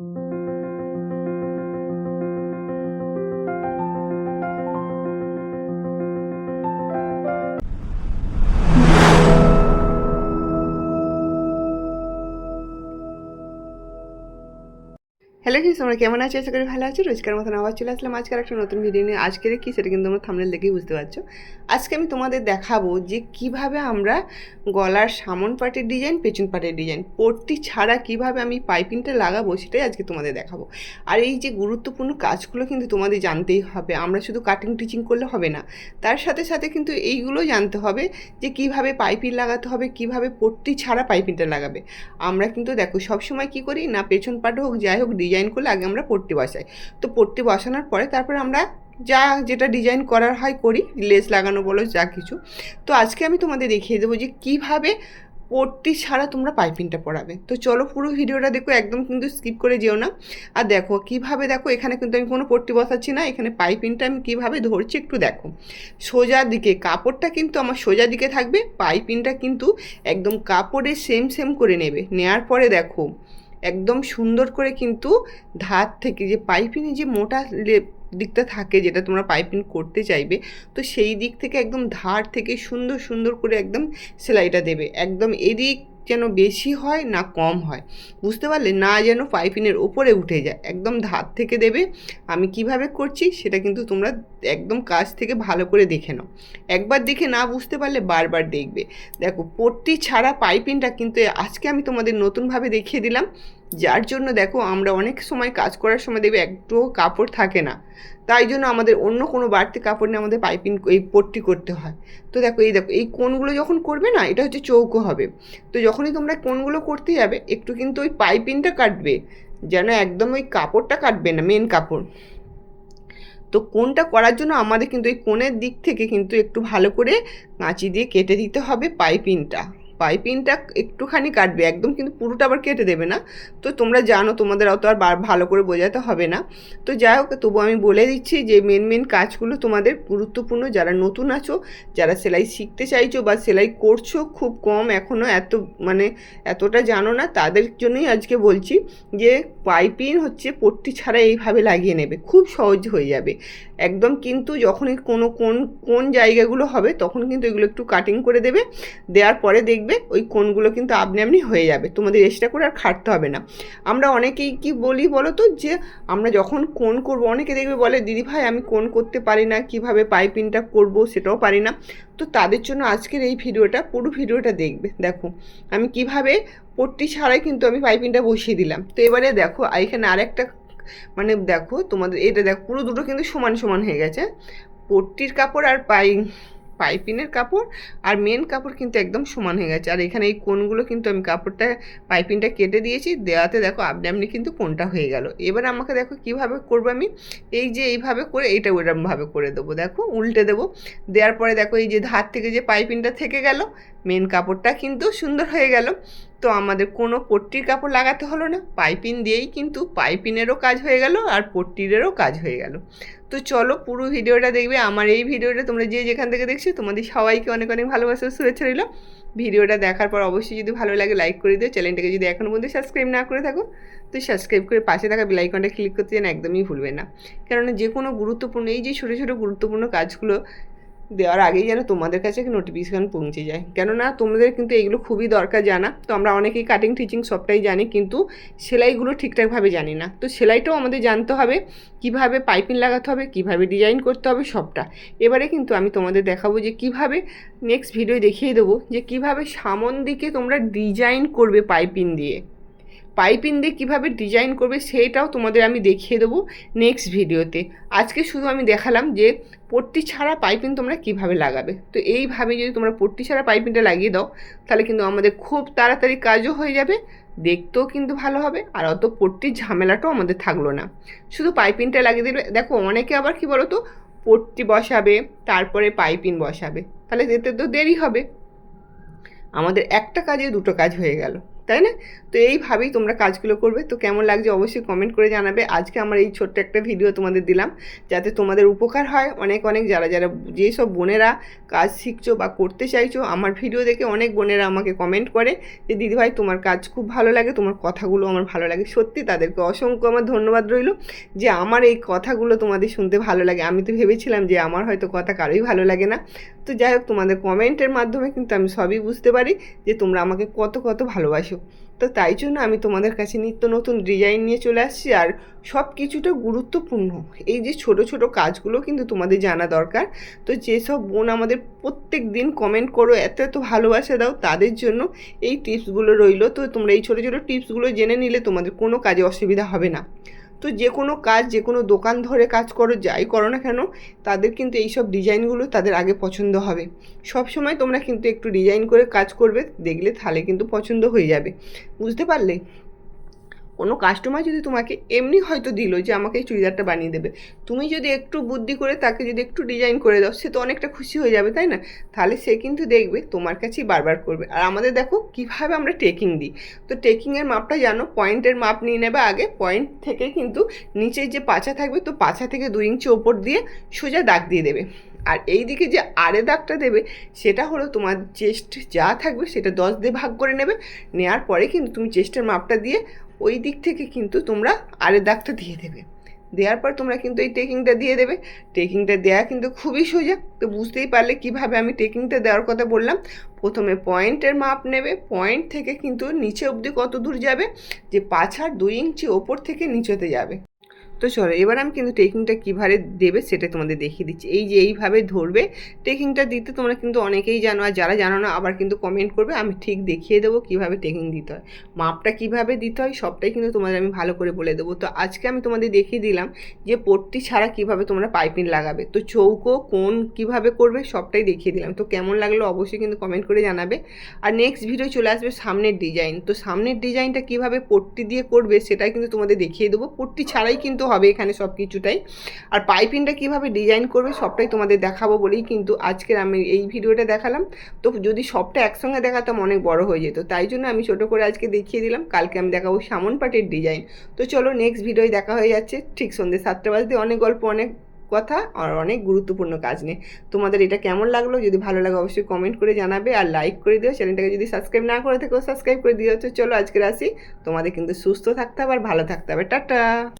thank you hello friends তোমরা কেমন আছো? আশা করি ভালো আছো। রোজকার মতন আবার চলে আসলাম আজকের একটা নতুন ভিডিও নিয়ে। আজকের কি সেটা কিন্তু তোমরা থামনেল দেখেই বুঝতে পারছ। আজকে আমি তোমাদের দেখাবো যে কীভাবে আমরা গলার সামন পাটের ডিজাইন পেছন পাটের ডিজাইন পট্টি ছাড়া কীভাবে আমি পাইপিংটা লাগাবো সেটাই আজকে তোমাদের দেখাবো। আর এই যে গুরুত্বপূর্ণ কাজগুলো কিন্তু তোমাদের জানতেই হবে। আমরা শুধু কাটিং টিচিং করলে হবে না। তার সাথে সাথে কিন্তু এইগুলো জানতে হবে যে কীভাবে পাইপিং লাগাতে হবে, কীভাবে পট্টি ছাড়া পাইপিংটা লাগাবে। আমরা কিন্তু দেখো সবসময় কি করি? না পেছন পাট হোক, যাই হোক ডিজাইন করলে আগে আমরা পট্টি বসাই। তো পট্টি বসানোর পরে তারপরে আমরা যা যেটা ডিজাইন করার হয় করি, লেস লাগানো বলো, যা কিছু। তো আজকে আমি তোমাদের দেখিয়ে দেবো যে কীভাবে পট্টি ছাড়া তোমরা পাইপিংটা পড়াবে। তো চলো পুরো ভিডিওটা দেখো, একদম কিন্তু স্কিপ করে যেও না। আর দেখো, কীভাবে দেখো, এখানে কিন্তু আমি কোনো পট্টি বসাচ্ছি না, এখানে পাইপিংটা আমি কীভাবে ধরছি একটু দেখো। সোজা দিকে, কাপড়টা কিন্তু আমার সোজা দিকে থাকবে, পাইপিংটা কিন্তু একদম কাপড়ে সেম সেম করে নেবে। নেয়ার পরে দেখো একদম সুন্দর করে কিন্তু ধার থেকে যে পাইপিনে যে মোটা দিকটা থাকে যেটা তোমরা পাইপিং করতে চাইবে, তো সেই দিক থেকে একদম ধার থেকে সুন্দর সুন্দর করে একদম সেলাইটা দেবে। একদম এদিক যেন বেশি হয় না কম হয়। বুঝতে পারলে না যেন পাইপিনের ওপরে উঠে যায়। একদম ধার থেকে দেবে। আমি কীভাবে করছি সেটা কিন্তু তোমরা একদম কাজ থেকে ভালো করে দেখে নাও। একবার দেখে না বুঝতে পারলে বারবার দেখবে। দেখো, পট্টি ছাড়া পাইপিনটা কিন্তু আজকে আমি তোমাদের নতুনভাবে দেখিয়ে দিলাম। যার জন্য দেখো আমরা অনেক সময় কাজ করার সময় দেখবে একটুও কাপড় থাকে না। তাই জন্য আমাদের অন্য কোনো বাড়তি কাপড় নিয়ে আমাদের পাইপিং এই পট্টি করতে হয়। তো দেখো, এই দেখো, এই কোনগুলো যখন করবে না, এটা হচ্ছে চৌকো হবে। তো যখনই তোমরা কোনগুলো করতে যাবে, একটু কিন্তু ওই পাইপিংটা কাটবে। যেন একদম ওই কাপড়টা কাটবে না মেন কাপড়। তো কোনটা করার জন্য আমাদের কিন্তু এই কোণের দিক থেকে কিন্তু একটু ভালো করে কাঁচি দিয়ে কেটে দিতে হবে পাইপিংটা। পাইপিংটা একটুখানি কাটবে। একদম কিন্তু পুরোটা আবার কেটে দেবে না। তো তোমরা জানো, তোমাদের অত আর ভালো করে বোঝাতে হবে না। তো যাই হোক, তবু আমি বলে দিচ্ছি যে মেন মেন কাজগুলো তোমাদের গুরুত্বপূর্ণ। যারা নতুন আছো, যারা সেলাই শিখতে চাইছো বা সেলাই করছ খুব কম এখনও এত মানে এতটা জানো না, তাদের জন্যই আজকে বলছি যে, পাইপিং হচ্ছে পট্টি ছাড়া এইভাবে লাগিয়ে নেবে। খুব সহজ হয়ে যাবে। একদম কিন্তু যখনই কোনো কোন কোন জায়গাগুলো হবে তখন কিন্তু এগুলো একটু কাটিং করে দেবে। দেওয়ার পরে দেখবে ওই কোনগুলো কিন্তু আপনি আপনি হয়ে যাবে। তোমাদের এক্সট্রা করে আর খাটতে হবে না। আমরা অনেকেই কি বলি বলো তো যে, আমরা যখন কোন করব, অনেকে দেখবে বলে, দিদি ভাই, আমি কোন করতে পারি না, কীভাবে পাইপিংটা করব সেটাও পারি না। তো তাদের জন্য আজকের এই ভিডিওটা, পুরো ভিডিওটা দেখবে। দেখো, আমি কীভাবে পট্টি ছাড়াই কিন্তু আমি পাইপিংটা বসিয়ে দিলাম। তো এবারে দেখো, এখানে আরেকটা মানে দেখো তোমাদের, এটা দেখো, পুরো দুটো কিন্তু সমান সমান হয়ে গেছে। পট্টির কাপড় আর পাই, পাইপিনের কাপড় আর মেন কাপড় কিন্তু একদম সমান হয়ে গেছে। আর এখানে এই কোনগুলো কিন্তু আমি কাপড়টা, পাইপিনটা কেটে দিয়েছি, দেওয়াতে দেখো আপনি আপনি কিন্তু কোনটা হয়ে গেল। এবার আমাকে দেখো কীভাবে করব আমি? এই যে এইভাবে করে এইটা ওইরকমভাবে করে দেবো। দেখো, উল্টে দেবো। দেওয়ার পরে দেখো এই যে ধার থেকে যে পাইপিনটা থেকে গেল মেন কাপড়টা কিন্তু সুন্দর হয়ে গেল। তো আমাদের কোনো পট্টির কাপড় লাগাতে হলো না। পাইপিন দিয়েই কিন্তু পাইপিনেরও কাজ হয়ে গেল আর পট্টিরেরও কাজ হয়ে গেল। তো চলো পুরো ভিডিওটা দেখবে। আমার এই ভিডিওটা তোমরা যে যেখান থেকে দেখছ, তোমাদের সবাইকে অনেক অনেক ভালোবাসা শুভেচ্ছা রইল। ভিডিওটা দেখার পর অবশ্যই যদি ভালো লাগে লাইক করে দিও। চ্যানেলটাকে যদি এখনও পর্যন্ত সাবস্ক্রাইব না করে থাকো, তো সাবস্ক্রাইব করে পাশে থাকা বেলাইকনটা ক্লিক করতে যেন একদমই ভুলবে না। কেননা যে কোনো গুরুত্বপূর্ণ, এই যে ছোটো ছোটো গুরুত্বপূর্ণ কাজগুলো দেওয়ার আগেই যেন তোমাদের কাছে নোটিফিকেশান পৌঁছে যায়। কেননা তোমাদের কিন্তু এগুলো খুবই দরকার জানা। তো আমরা অনেকেই কাটিং টিচিং সবটাই জানি, কিন্তু সেলাইগুলো ঠিকঠাকভাবে জানি না। তো সেলাইটাও আমাদের জানতে হবে, কীভাবে পাইপিং লাগাতে হবে, কীভাবে ডিজাইন করতে হবে সবটা। এবারে কিন্তু আমি তোমাদের দেখাবো যে কীভাবে নেক্সট ভিডিও দেখিয়ে দেবো যে কীভাবে সামন দিকে তোমরা ডিজাইন করবে পাইপিং দিয়ে। পাইপিং দিয়ে কীভাবে ডিজাইন করবে সেইটাও তোমাদের আমি দেখিয়ে দেবো নেক্সট ভিডিওতে। আজকে শুধু আমি দেখালাম যে পট্টি ছাড়া পাইপিং তোমরা কীভাবে লাগাবে। তো এইভাবে যদি তোমরা পট্টি ছাড়া পাইপিংটা লাগিয়ে দাও, তাহলে কিন্তু আমাদের খুব তাড়াতাড়ি কাজও হয়ে যাবে, দেখতেও কিন্তু ভালো হবে, আর অত পট্টির ঝামেলাটাও আমাদের থাকল না। শুধু পাইপিংটা লাগিয়ে দিলে, দেখো অনেকে আবার কি বলো তো পট্টি বসাবে, তারপরে পাইপিং বসাবে, তাহলে এতে তো দেরি হবে। আমাদের একটা কাজে দুটো কাজ হয়ে গেল। তাই না? তো এইভাবেই তোমরা কাজগুলো করবে। তো কেমন লাগছে অবশ্যই কমেন্ট করে জানাবে। আজকে আমার এই ছোট্ট একটা ভিডিও তোমাদের দিলাম, যাতে তোমাদের উপকার হয়। অনেক অনেক যারা যারা যেসব বোনেরা কাজ শিখছো বা করতে চাইছো, আমার ভিডিও দেখে অনেক বোনেরা আমাকে কমেন্ট করে যে, দিদিভাই, তোমার কাজ খুব ভালো লাগে, তোমার কথাগুলো আমার ভালো লাগে। সত্যি তাদেরকে অসংখ্য আমার ধন্যবাদ রইল যে, আমার এই কথাগুলো তোমাদের শুনতে ভালো লাগে। আমি তো ভেবেছিলাম যে, আমার হয়তো কথা কারোই ভালো লাগে না। তো যাই হোক, তোমাদের কমেন্টের মাধ্যমে কিন্তু আমি সবই বুঝতে পারি যে তোমরা আমাকে কত কত ভালোবাসো। তো তাই জন্য আমি তোমাদের কাছে নিত্য নতুন ডিজাইন নিয়ে চলে আসছি আর সব কিছুটা গুরুত্বপূর্ণ। এই যে ছোট ছোট কাজগুলো কিন্তু তোমাদের জানা দরকার। তো যেসব বোন আমাদের প্রত্যেক দিন কমেন্ট করো, এত এত ভালোবাসা দাও, তাদের জন্য এই টিপসগুলো রইল। তো তোমরা এই ছোটো ছোটো টিপসগুলো জেনে নিলে তোমাদের কোনো কাজে অসুবিধা হবে না। তো যে কোনো কাজ, যে কোনো দোকান ধরে কাজ করো, যাই করো না কেন, তাদের কিন্তু এইসব ডিজাইনগুলো তাদের আগে পছন্দ হবে। সব সময় তোমরা কিন্তু একটু ডিজাইন করে কাজ করবে, দেখলে তাহলে কিন্তু পছন্দ হয়ে যাবে। বুঝতে পারলে? কোনো কাস্টমার যদি তোমাকে এমনি হয়তো দিল যে আমাকে এই চুড়িদারটা বানিয়ে দেবে, তুমি যদি একটু বুদ্ধি করে তাকে যদি একটু ডিজাইন করে দাও, সে তো অনেকটা খুশি হয়ে যাবে, তাই না? তাহলে সে কিন্তু দেখবে তোমার কাছেই বারবার করবে। আর আমাদের দেখো কীভাবে আমরা টেকিং দিই। তো টেকিংয়ের মাপটা জানো পয়েন্টের মাপ নিয়ে নেবে আগে পয়েন্ট থেকে কিন্তু নিচের যে পাছা থাকবে, তো পাছা থেকে দুই ইঞ্চি ওপর দিয়ে সোজা দাগ দিয়ে দেবে। আর এই দিকে যে আরে দাগটা দেবে, সেটা হলো তোমার চেস্ট যা থাকবে, সেটা দশ দিয়ে ভাগ করে নেবে। নেওয়ার পরে কিন্তু তুমি চেস্টের মাপটা দিয়ে ওই দিক থেকে কিন্তু তোমরা আরে দাগটা দিয়ে দেবে। দেওয়ার পর তোমরা কিন্তু এই টেকিংটা দিয়ে দেবে। টেকিংটা দেওয়া কিন্তু খুবই সোজা। তো বুঝতেই পারলে কীভাবে আমি টেকিংটা দেওয়ার কথা বললাম। প্রথমে পয়েন্টের মাপ নেবে। পয়েন্ট থেকে কিন্তু নিচে অবধি কত দূর যাবে? যে পাছার দুই ইঞ্চি ওপর থেকে নিচেতে যাবে। তো চলো এবার আমি কিন্তু টেকিংটা কীভাবে দেবে সেটা তোমাদের দেখিয়ে দিচ্ছি। এই যে এইভাবে ধরবে টেকিংটা দিতে তোমরা কিন্তু অনেকেই জানো আর যারা জানো না, আবার কিন্তু কমেন্ট করবে, আমি ঠিক দেখিয়ে দেবো কীভাবে টেকিং দিতে হয়। মাপটা কীভাবে দিতে হয় সবটাই কিন্তু তোমাদের আমি ভালো করে বলে দেবো। তো আজকে আমি তোমাদের দেখিয়ে দিলাম যে পট্টি ছাড়া কীভাবে তোমরা পাইপিং লাগাবে। তো চৌকো, কোন কীভাবে করবে সবটাই দেখিয়ে দিলাম। তো কেমন লাগল অবশ্যই কিন্তু কমেন্ট করে জানাবে। আর নেক্সট ভিডিও চলে আসবে সামনের ডিজাইন তো সামনের ডিজাইনটা কীভাবে পট্টি দিয়ে করবে সেটাই কিন্তু তোমাদের দেখিয়ে দেবো। পট্টি ছাড়াই কিন্তু হবে এখানে সব কিছুটাই আর পাইপিংটা কীভাবে ডিজাইন করবে সবটাই তোমাদের দেখাবো বলেই কিন্তু আজকের আমি এই ভিডিওটা দেখালাম। তো যদি সবটা একসঙ্গে দেখাতাম অনেক বড় হয়ে যেত। তাই জন্য আমি ছোটো করে আজকে দেখিয়ে দিলাম। কালকে আমি দেখাবো সামন পাটের ডিজাইন। তো চলো নেক্সট ভিডিওয় দেখা হয়ে যাচ্ছে। ঠিক সন্ধ্যে সাতটা বাজতে অনেক গল্প, অনেক কথা আর অনেক গুরুত্বপূর্ণ কাজ নিয়ে। তোমাদের এটা কেমন লাগল? যদি ভালো লাগে অবশ্যই কমেন্ট করে জানাবে আর লাইক করে দিও। চ্যানেলটাকে যদি সাবস্ক্রাইব না করে থেকেও সাবস্ক্রাইব করে দিও। তো চলো আজকে আসি তোমাদের কিন্তু সুস্থ থাকতে হবে আর ভালো থাকতে হবে। টাটা!